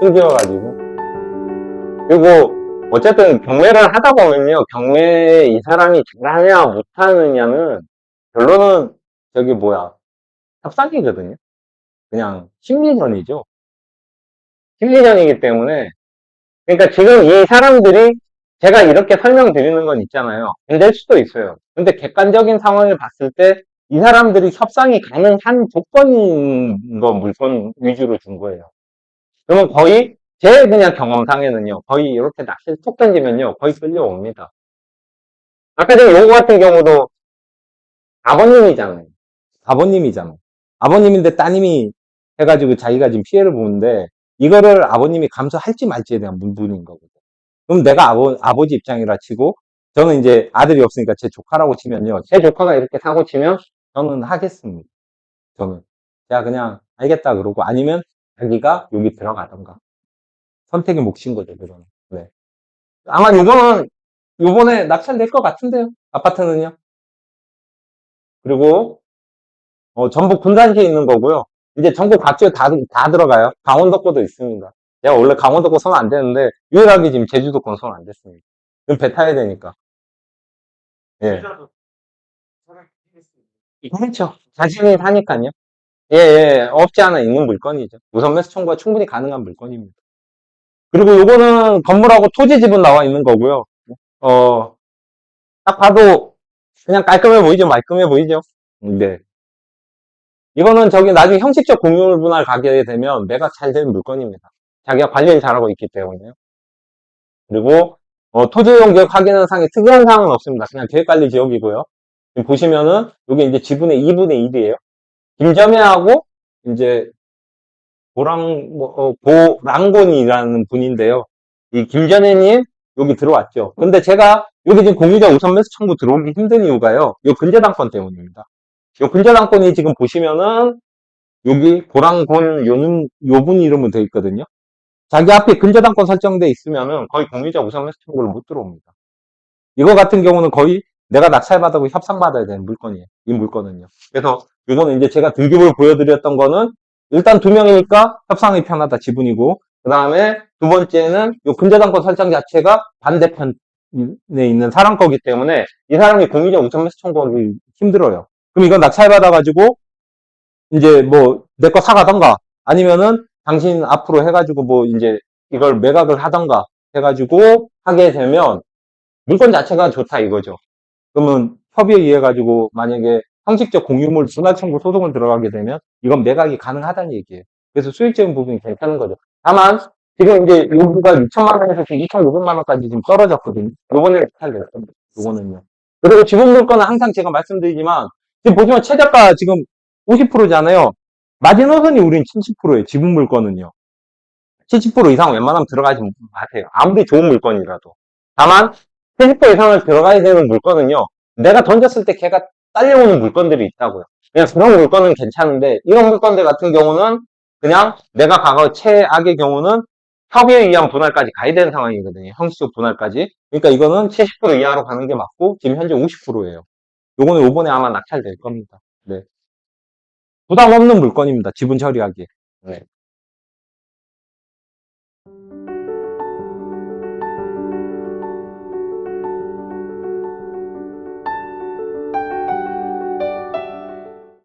끊겨가지고. 그리고 어쨌든 경매를 하다 보면요. 경매 이 사람이 잘하냐 못하느냐는 결론은 저기 뭐야 협상이거든요. 그냥 심리전이죠. 심리전이기 때문에 그러니까 지금 이 사람들이 제가 이렇게 설명드리는 건 있잖아요. 안 될 수도 있어요. 근데 객관적인 상황을 봤을 때 이 사람들이 협상이 가능한 조건인 거 물건 위주로 준 거예요. 그러면 거의 제 그냥 경험상에는요. 거의 이렇게 낚시를 툭 던지면요. 거의 끌려옵니다. 아까 전에 요거 같은 경우도 아버님이잖아요. 아버님이잖아요. 아버님인데 따님이 해가지고 자기가 지금 피해를 보는데 이거를 아버님이 감수할지 말지에 대한 문분인 거거든요. 그럼 내가 아버, 아버지 입장이라 치고 저는 이제 아들이 없으니까 제 조카라고 치면요. 제 조카가 이렇게 사고 치면 저는 하겠습니다. 저는. 야, 그냥 알겠다 그러고 아니면 자기가 여기 들어가던가. 선택의 몫인 거죠, 그거는. 네. 아마 이거는 요번에 낙찰될 것 같은데요. 아파트는요. 그리고 어, 전북 군산시에 있는 거고요. 이제 전국 각지에 다, 다 들어가요. 강원도권도 있습니다. 제가 원래 강원도권 손안 대는데 유일하게 지금 제주도권 손안 댔습니다. 그럼 배 타야 되니까. 예. 그렇죠. 자신이 사니까요. 예, 예, 없지 않아 있는 물건이죠. 우선 매수 청구가 충분히 가능한 물건입니다. 그리고 요거는 건물하고 토지 지분 나와 있는 거고요. 어, 딱 봐도 그냥 깔끔해 보이죠? 말끔해 보이죠? 네. 이거는 저기 나중에 형식적 공유물 분할 가게 되면 매가 잘 되는 물건입니다. 자기가 관리를 잘하고 있기 때문에요. 그리고 어, 토지용 계획 확인하는 상에 특이한 사항은 없습니다. 그냥 계획관리 지역이고요. 보시면은 이게 이제 지분의 2분의 1이에요. 김점애하고 이제 보랑 뭐, 어, 보랑곤이라는 분인데요. 이 김전애님 여기 들어왔죠. 근데 제가 여기 지금 공유자 우선 매수 청구 들어오기 힘든 이유가요. 이 근저당권 때문입니다. 이 근저당권이 지금 보시면은 여기 보랑곤 요는 요분 이름으로 되어 있거든요. 자기 앞에 근저당권 설정돼 있으면은 거의 공유자 우선 매수 청구를 못 들어옵니다. 이거 같은 경우는 거의 내가 낙찰받고 협상받아야 되는 물건이에요. 이 물건은요. 그래서 이거는 이제 제가 등급을 보여드렸던 거는 일단 두 명이니까 협상이 편하다 지분이고 그 다음에 두 번째는 이 근저당권 설정 자체가 반대편에 있는 사람 거기 때문에 이 사람이 공유자 우선 매수 청구하기 힘들어요. 그럼 이건 낙찰받아가지고 이제 뭐 내 거 사가던가 아니면은 당신 앞으로 해가지고 뭐 이제 이걸 매각을 하던가 해가지고 하게 되면 물건 자체가 좋다 이거죠. 그러면 협의에 의해 가지고 만약에 형식적 공유물 분할 청구 소송을 들어가게 되면 이건 매각이 가능하다는 얘기예요. 그래서 수익적인 부분이 괜찮은 거죠. 다만 지금 이제 요구가 6천만 원에서 지금 2,500만 원까지 지금 떨어졌거든요. 요번에 잘 냈습니다. 요거는요. 그리고 지분 물건은 항상 제가 말씀드리지만 지금 보시면 최저가 지금 50%잖아요. 마지노선이 우린 70%예요. 지분 물건은요. 70% 이상 웬만하면 들어가지 마세요. 아무리 좋은 물건이라도. 다만 70% 이상을 들어가야 되는 물건은요. 내가 던졌을 때 걔가 딸려오는 물건들이 있다고요. 그냥 그런 물건은 괜찮은데 이런 물건들 같은 경우는 그냥 내가 과거 최악의 경우는 협의에 의한 분할까지 가야 되는 상황이거든요. 형식적 분할까지. 그러니까 이거는 70% 이하로 가는 게 맞고 지금 현재 50%예요. 요거는 요번에 아마 낙찰될 겁니다. 네. 부담 없는 물건입니다. 지분 처리하기에. 네.